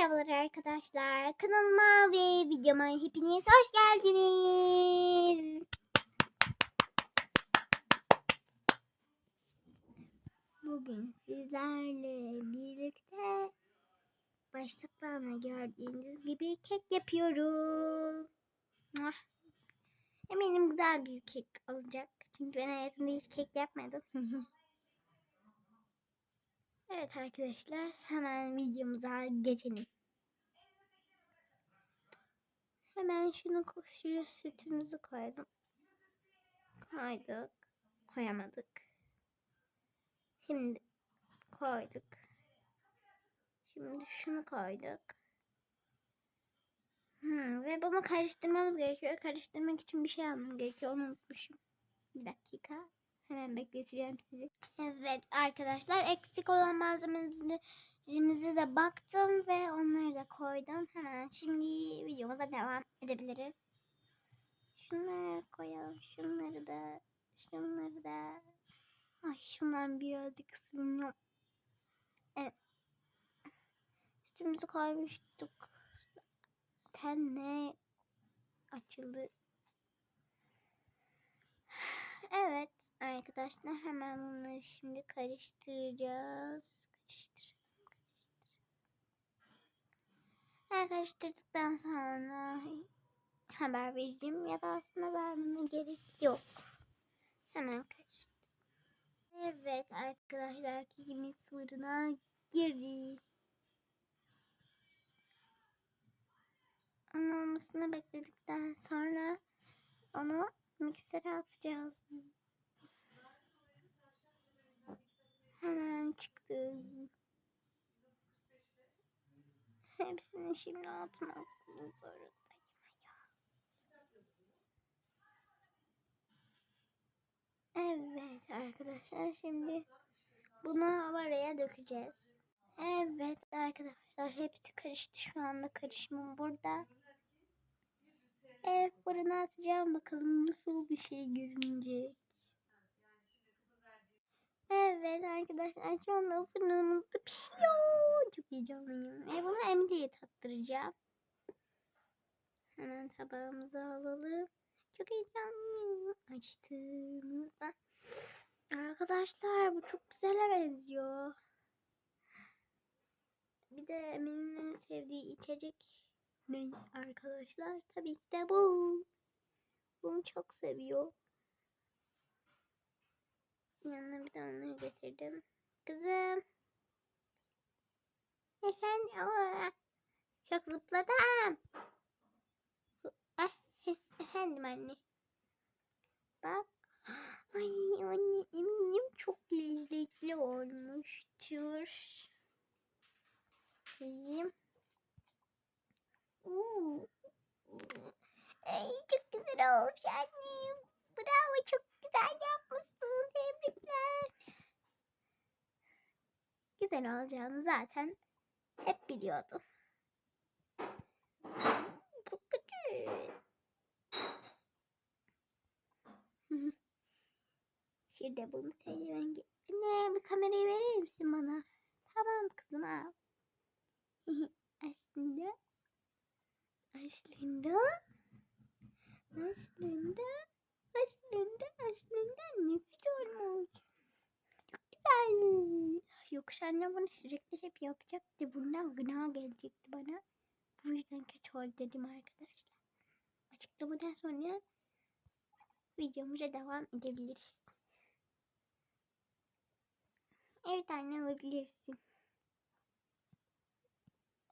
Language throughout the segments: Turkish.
Merhabalar arkadaşlar. Kanalıma ve videoma hepiniz hoş geldiniz. Bugün sizlerle birlikte başlıklarına gördüğünüz gibi kek yapıyorum. Eminim güzel bir kek olacak. Çünkü ben hayatımda hiç kek yapmadım. Evet arkadaşlar hemen videomuza geçelim. Hemen şunu şu sütümüzü koydum. Koyduk. Koyamadık. Şimdi koyduk. Şimdi şunu koyduk. Hmm, ve bunu karıştırmamız gerekiyor. Karıştırmak için bir şey almam gerekiyor. Onu unutmuşum. Bir dakika. Hemen bekleteceğim sizi. Evet arkadaşlar eksik olan malzemelerimize de baktım ve onları da koydum. Hemen şimdi videomuza devam edebiliriz. Şunları koyalım. Şunları da. Şunları da. Ay şundan birazcık ısınıyor. Evet. Üstümüzü koymuştuk. Tenle açıldı. Evet arkadaşlar hemen bunları şimdi karıştıracağız. Karıştıralım. karıştıralım. Karıştırdıktan sonra haber vereceğim ya da aslında vermeme gerek yok. Hemen karıştır. Evet arkadaşlar kekimiz fırına girdi. Onun olmasını bekledikten sonra onu miksere atacağız. Hemen çıktı. Hepsini şimdi atmak zorundayım. Evet arkadaşlar şimdi bunu oraya dökeceğiz. Evet arkadaşlar hepsi karıştı şu anda karışımım burada. Evet fırına atacağım bakalım nasıl bir şey görünecek. Evet arkadaşlar şu anda fırınımızda pişiyor. Çok heyecanlıyım. Ve bunu Emily'ye tattıracağım. Hemen tabağımıza alalım. Çok heyecanlıyım. Açtığımızda. Arkadaşlar bu çok güzel benziyor. Bir de Emin'in en sevdiği içecek ne arkadaşlar? Tabii ki de bu. Bunu çok seviyor. Yanına bir de onları getirdim. Kızım. Efendim. Aa, çok zıpladım. Ah, efendim anne. Bak. Ay anne eminim çok lezzetli olmuştur. Yiyeyim. Oo. Ay çok güzel olmuş annem. Bravo çok güzel yapmışsın. Tebrikler. Güzel olacağını zaten hep biliyordum. Çok güzel. Şurada bunu seviyorum. Anne bir kamerayı verir misin bana? Tamam kızım al. Aslında aslında aslında aslında aslında nefis olmuş. Çok güzel. Yoksa anne bunu sürekli hep yapacaktı. Bundan günah gelecekti bana. Bu yüzden kötü oldu dedim arkadaşlar. Açıklamadan sonra videomuza devam edebiliriz. Evet anne alabilirsin.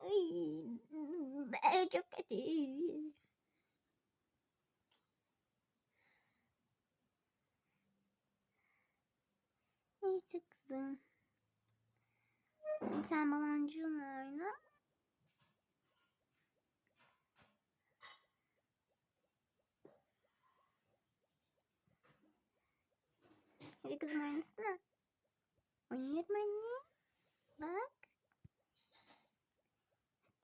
Ay, ben çok kötü. Kızım. Sen baloncunla oyna. Hadi kızım oynasana. Oynarım anne. Bak.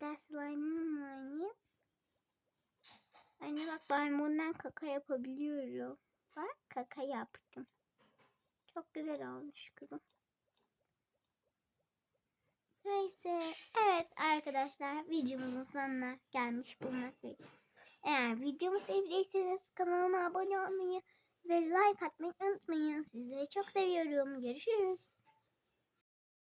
Hatta slime'ımla oynayayım. Anne bak ben bundan kaka yapabiliyorum. Bak kaka yaptım. Çok güzel olmuş kızım. Neyse. Evet arkadaşlar videomuzun sonuna gelmiş bulunmaktayız. Eğer videomu sevdiyseniz kanalıma abone olmayı ve like atmayı unutmayın. Sizleri çok seviyorum. Görüşürüz.